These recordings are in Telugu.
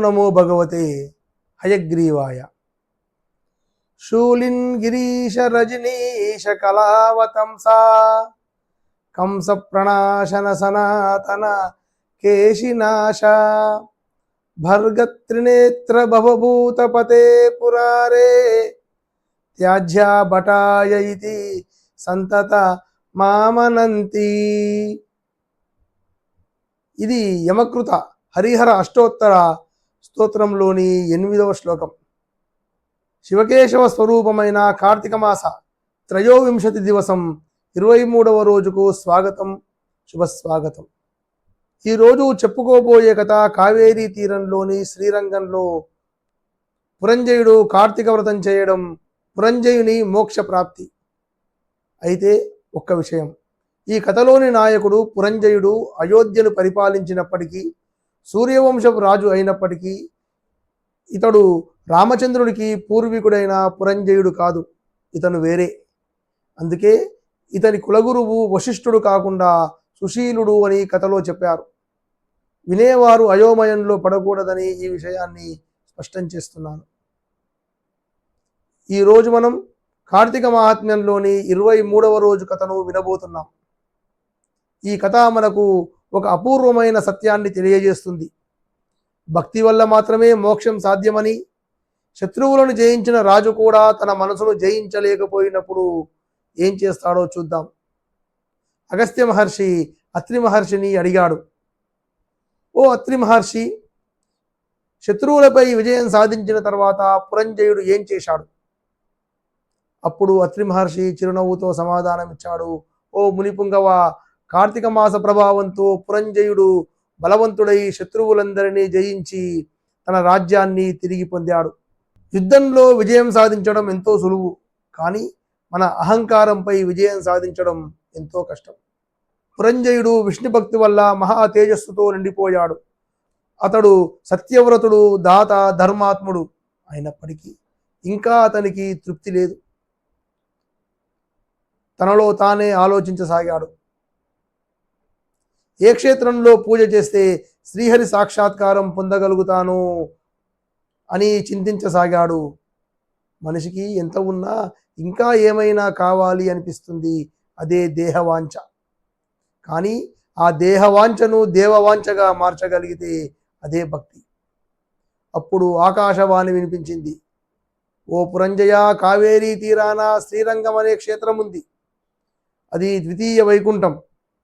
నమో భగవతే హయగ్రీవాయ. శూలిన్ గిరీశ రజనీశ కళావతంసా. కంస ప్రణాశన సనాతన కేశినాశ. భర్గత్రినేత్ర భవభూతపతే పురారే. త్యాజ్యా భటాయ ఇది సంతత మామనంతి. ఇది యమకృత హరిహర అష్టోత్తర స్తోత్రంలోని ఎనిమిదవ శ్లోకం. శివకేశవ స్వరూపమైన కార్తీక మాస త్రయోవింశతి దివసం ఇరవై మూడవ రోజుకు స్వాగతం శుభస్వాగతం. ఈరోజు చెప్పుకోబోయే కథ కావేరీ తీరంలోని శ్రీరంగంలో పురంజయుడు కార్తీక వ్రతం చేయడం పురంజయుని మోక్ష ప్రాప్తి. అయితే ఒక్క విషయం ఈ కథలోని నాయకుడు పురంజయుడు అయోధ్యను పరిపాలించినప్పటికీ సూర్యవంశపు రాజు అయినప్పటికీ ఇతడు రామచంద్రుడికి పూర్వీకుడైన పురంజయుడు కాదు ఇతను వేరే. అందుకే ఇతని కులగురువు వశిష్ఠుడు కాకుండా సుశీలుడు అని కథలో చెప్పారు. వినేవారు అయోమయంలో పడకూడదని ఈ విషయాన్ని స్పష్టం చేస్తున్నాను. ఈరోజు మనం కార్తీక మహాత్మ్యంలోని ఇరవై మూడవ రోజు కథను వినబోతున్నాం. ఈ కథ మనకు ఒక అపూర్వమైన సత్యాన్ని తెలియజేస్తుంది. భక్తి వల్ల మాత్రమే మోక్షం సాధ్యమని శత్రువులను జయించిన రాజు కూడా తన మనసును జయించలేకపోయినప్పుడు ఏం చేస్తాడో చూద్దాం. అగస్త్య మహర్షి అత్రి మహర్షిని అడిగాడు. ఓ అత్రి మహర్షి శత్రువులపై విజయం సాధించిన తర్వాత పురంజయుడు ఏం చేశాడు? అప్పుడు అత్రి మహర్షి చిరునవ్వుతో సమాధానమిచ్చాడు. ఓ మునిపుంగవ కార్తీక మాస ప్రభావంతో పురంజయుడు బలవంతుడై శత్రువులందరినీ జయించి తన రాజ్యాన్ని తిరిగి పొందాడు. యుద్ధంలో విజయం సాధించడం ఎంతో సులువు కానీ మన అహంకారంపై విజయం సాధించడం ఎంతో కష్టం. పురంజయుడు విష్ణు భక్తి వల్ల మహా తేజస్సుతో నిండిపోయాడు. అతడు సత్యవ్రతుడు దాత ధర్మాత్ముడు అయినప్పటికీ ఇంకా అతనికి తృప్తి లేదు. తనలో తానే ఆలోచించసాగాడు. ఏ క్షేత్రంలో పూజ చేస్తే శ్రీహరి సాక్షాత్కారం పొందగలుగుతాను అని చింతించసాగాడు. మనిషికి ఎంత ఉన్నా ఇంకా ఏమైనా కావాలి అనిపిస్తుంది. అదే దేహవాంఛ. కానీ ఆ దేహవాంఛను దేవవాంఛగా మార్చగలిగితే అదే భక్తి. అప్పుడు ఆకాశవాణి వినిపించింది. ఓ పురంజయ కావేరీ తీరాన శ్రీరంగం అనే క్షేత్రం ఉంది అది ద్వితీయ వైకుంఠం.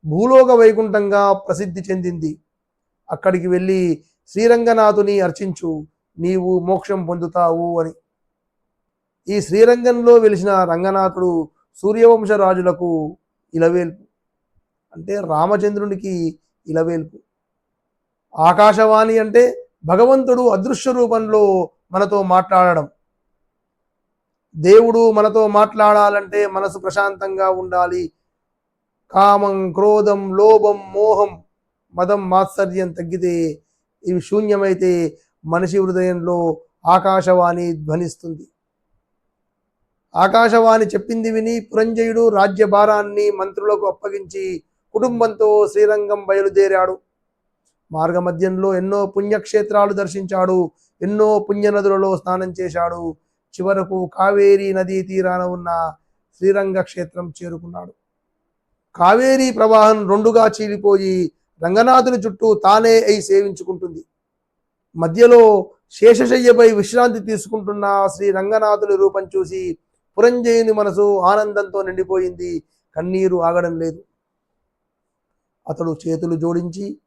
భూలోక వైకుంఠంగా ప్రసిద్ధి చెందింది. అక్కడికి వెళ్ళి శ్రీరంగనాథుని అర్చించు నీవు మోక్షం పొందుతావు అని. ఈ శ్రీరంగంలో వెలిసిన రంగనాథుడు సూర్యవంశ రాజులకు ఇలవేల్పు. అంటే రామచంద్రునికి ఇలవేల్పు. ఆకాశవాణి అంటే భగవంతుడు అదృశ్య రూపంలో మనతో మాట్లాడడం. దేవుడు మనతో మాట్లాడాలంటే మనసు ప్రశాంతంగా ఉండాలి. కామం క్రోధం లోభం మోహం మదం మాత్సర్యం తగ్గితే ఇవి శూన్యమైతే మనిషి హృదయంలో ఆకాశవాణి ధ్వనిస్తుంది. ఆకాశవాణి చెప్పింది విని పురంజయుడు రాజ్యభారాన్ని మంత్రులకు అప్పగించి కుటుంబంతో శ్రీరంగం బయలుదేరాడు. మార్గమధ్యంలో ఎన్నో పుణ్యక్షేత్రాలు దర్శించాడు. ఎన్నో పుణ్యనదులలో స్నానం చేశాడు. చివరకు కావేరీ నదీ తీరాన ఉన్న శ్రీరంగ క్షేత్రం చేరుకున్నాడు. కావేరీ ప్రవాహం రెండుగా చీలిపోయి రంగనాథుని చుట్టూ తానే అయి సేవించుకుంటుంది. మధ్యలో శేషశయ్యపై విశ్రాంతి తీసుకుంటున్న శ్రీ రంగనాథుని రూపం చూసి పురంజయుని మనసు ఆనందంతో నిండిపోయింది. కన్నీరు ఆగడం లేదు. అతడు చేతులు జోడించి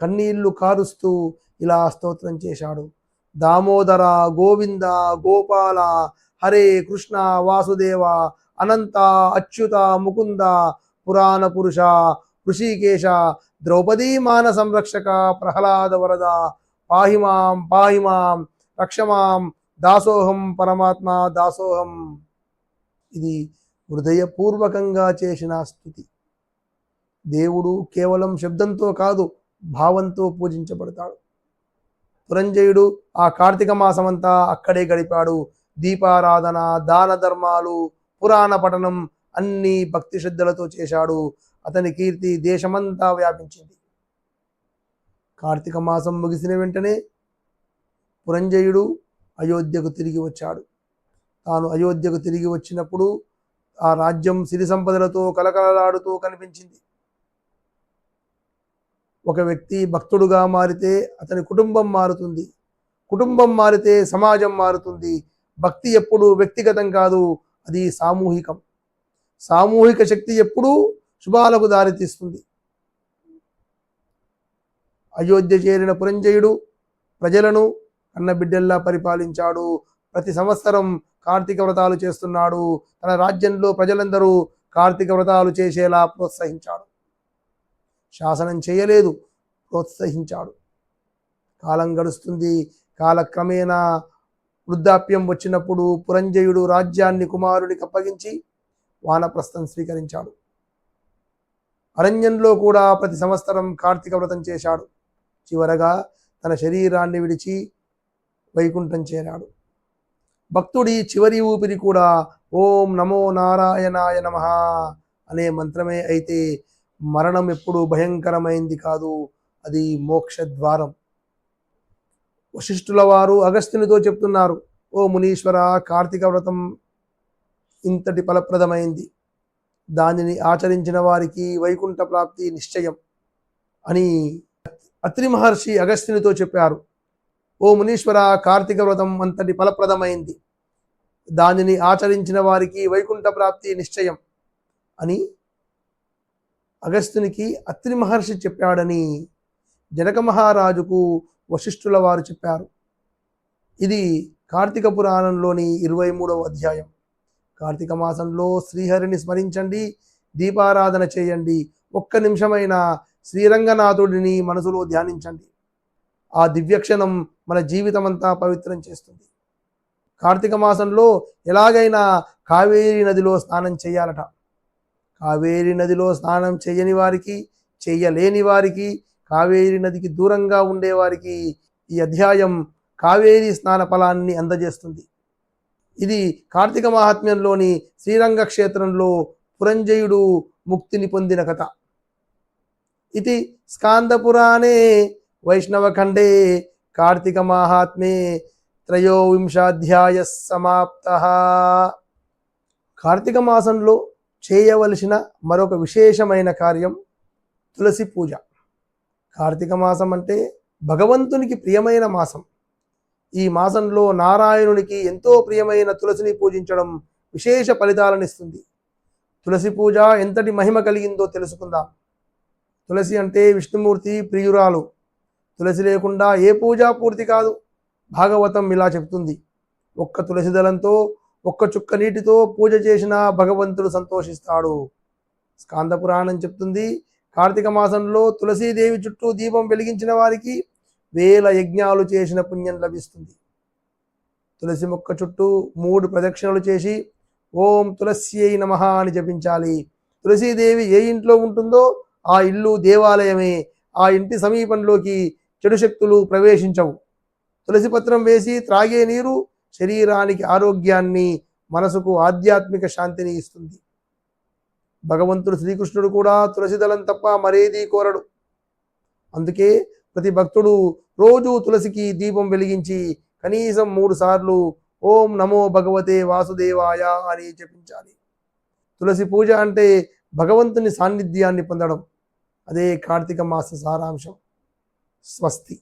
కన్నీళ్ళు కారుస్తూ ఇలా స్తోత్రం చేశాడు. దామోదర గోవింద గోపాల హరే కృష్ణ వాసుదేవ అనంత అచ్యుత ముకుంద పురాణ పురుష ఋషికేశ ద్రౌపదీ మాన సంరక్షక ప్రహ్లాద వరద పాహిమాం పాహిమాం రక్షమాం దాసోహం పరమాత్మ దాసోహం. ఇది హృదయపూర్వకంగా చేసిన స్థుతి. దేవుడు కేవలం శబ్దంతో కాదు భావంతో పూజించబడతాడు. పురంజయుడు ఆ కార్తీక మాసమంతా అక్కడే గడిపాడు. దీపారాధన దాన ధర్మాలు పురాణ పఠనం అన్ని భక్తి శ్రద్ధలతో చేశాడు. అతని కీర్తి దేశమంతా వ్యాపించింది. కార్తీక మాసం ముగిసిన వెంటనే పురంజయుడు అయోధ్యకు తిరిగి వచ్చాడు. తాను అయోధ్యకు తిరిగి వచ్చినప్పుడు ఆ రాజ్యం సిరి సంపదలతో కలకలలాడుతూ కనిపించింది. ఒక వ్యక్తి భక్తుడుగా మారితే అతని కుటుంబం మారుతుంది. కుటుంబం మారితే సమాజం మారుతుంది. భక్తి ఎప్పుడు వ్యక్తిగతం కాదు అది సామూహికం. సామూహిక శక్తి ఎప్పుడూ శుభాలకు దారితీస్తుంది అయోధ్య చేరిన పురంజయుడు ప్రజలను కన్నబిడ్డల్లా పరిపాలించాడు. ప్రతి సంవత్సరం కార్తీక వ్రతాలు చేస్తున్నాడు. తన రాజ్యంలో ప్రజలందరూ కార్తీక వ్రతాలు చేసేలా ప్రోత్సహించాడు. శాసనం చేయలేదు ప్రోత్సహించాడు. కాలం గడుస్తుంది కాలక్రమేణా వృద్ధాప్యం వచ్చినప్పుడు పురంజయుడు రాజ్యాన్ని కుమారుడికి అప్పగించి వానప్రస్థం స్వీకరించాడు. అరణ్యంలో కూడా ప్రతి సంవత్సరం కార్తీక వ్రతం చేశాడు. చివరగా తన శరీరాన్ని విడిచి వైకుంఠం చేరాడు. భక్తుడి చివరి ఊపిరి కూడా ఓం నమో నారాయణాయ నమ అనే మంత్రమే అయితే మరణం ఎప్పుడు భయంకరమైంది కాదు అది మోక్షద్వారం. వశిష్ఠుల వారు అగస్త్యునితో చెప్తున్నారు ఓ మునీశ్వర కార్తీక వ్రతం ఇంతటి ఫలప్రదమైంది. దానిని ఆచరించిన వారికి వైకుంఠ ప్రాప్తి నిశ్చయం అని అత్రి మహర్షి అగస్త్యునితో చెప్పారు. ఓ మునీశ్వర కార్తీక వ్రతం అంతటి ఫలప్రదమైంది. దానిని ఆచరించిన వారికి వైకుంఠ ప్రాప్తి నిశ్చయం అని అగస్త్యునికి అత్రి మహర్షి చెప్పాడని జనక మహారాజుకు వశిష్ఠుల వారు చెప్పారు. ఇది కార్తీక పురాణంలోని ఇరవై మూడవ అధ్యాయం. కార్తీక మాసంలో శ్రీహరిని స్మరించండి దీపారాధన చేయండి. ఒక్క నిమిషమైన శ్రీరంగనాథుడిని మనసులో ధ్యానించండి. ఆ దివ్యక్షణం మన జీవితమంతా పవిత్రం చేస్తుంది. కార్తీక మాసంలో ఎలాగైనా కావేరీ నదిలో స్నానం చేయాలట. కావేరీ నదిలో స్నానం చేయని వారికి చేయలేని వారికి కావేరీ నదికి దూరంగా ఉండేవారికి ఈ అధ్యాయం కావేరీ స్నాన ఫలాన్ని అందజేస్తుంది. ఇది కార్తీక మహాత్మ్యంలోని శ్రీరంగ క్షేత్రంలో పురంజయుడు ముక్తిని పొందిన కథ. ఇది స్కాందపురాణే వైష్ణవఖండే కార్తీక మహాత్మ్యే త్రయోవింశాధ్యాయ సమాప్త. కార్తీక మాసంలో చేయవలసిన మరొక విశేషమైన కార్యం తులసి పూజ. కార్తీక మాసం అంటే భగవంతునికి ప్రియమైన మాసం. ఈ మాసంలో నారాయణునికి ఎంతో ప్రియమైన తులసిని పూజించడం విశేష ఫలితాలను ఇస్తుంది. తులసి పూజ ఎంతటి మహిమ కలిగిందో తెలుసుకుందాం. తులసి అంటే విష్ణుమూర్తి ప్రియురాలు. తులసి లేకుండా ఏ పూజ పూర్తి కాదు. భాగవతం ఇలా చెప్తుంది. ఒక్క తులసి దళంతో ఒక్క చుక్క నీటితో పూజ చేసిన భగవంతుడు సంతోషిస్తాడు. స్కాంద పురాణం చెప్తుంది కార్తీక మాసంలో తులసీదేవి చుట్టూ దీపం వెలిగించిన వారికి వేల యజ్ఞాలు చేసిన పుణ్యం లభిస్తుంది. తులసి మొక్క చుట్టూ మూడు ప్రదక్షిణలు చేసి ఓం తులస్యై నమ అని జపించాలి. తులసీదేవి ఏ ఇంట్లో ఉంటుందో ఆ ఇల్లు దేవాలయమే. ఆ ఇంటి సమీపంలోకి చెడు శక్తులు ప్రవేశించవు. తులసి పత్రం వేసి త్రాగే నీరు శరీరానికి ఆరోగ్యాన్ని మనసుకు ఆధ్యాత్మిక శాంతిని ఇస్తుంది. భగవంతుడు శ్రీకృష్ణుడు కూడా తులసిదళం తప్ప మరేదీ కోరడు. అందుకే ప్రతి భక్తుడు రోజు తులసికి దీపం వెలిగించి కనీసం మూడు సార్లు ఓం నమో భగవతే వాసుదేవాయ అని చెప్పించాలి తులసి పూజ అంటే భగవంతుని సాన్నిధ్యాన్ని పొందడం. అదే కార్తీక మాస సారాంశం. స్వస్తి.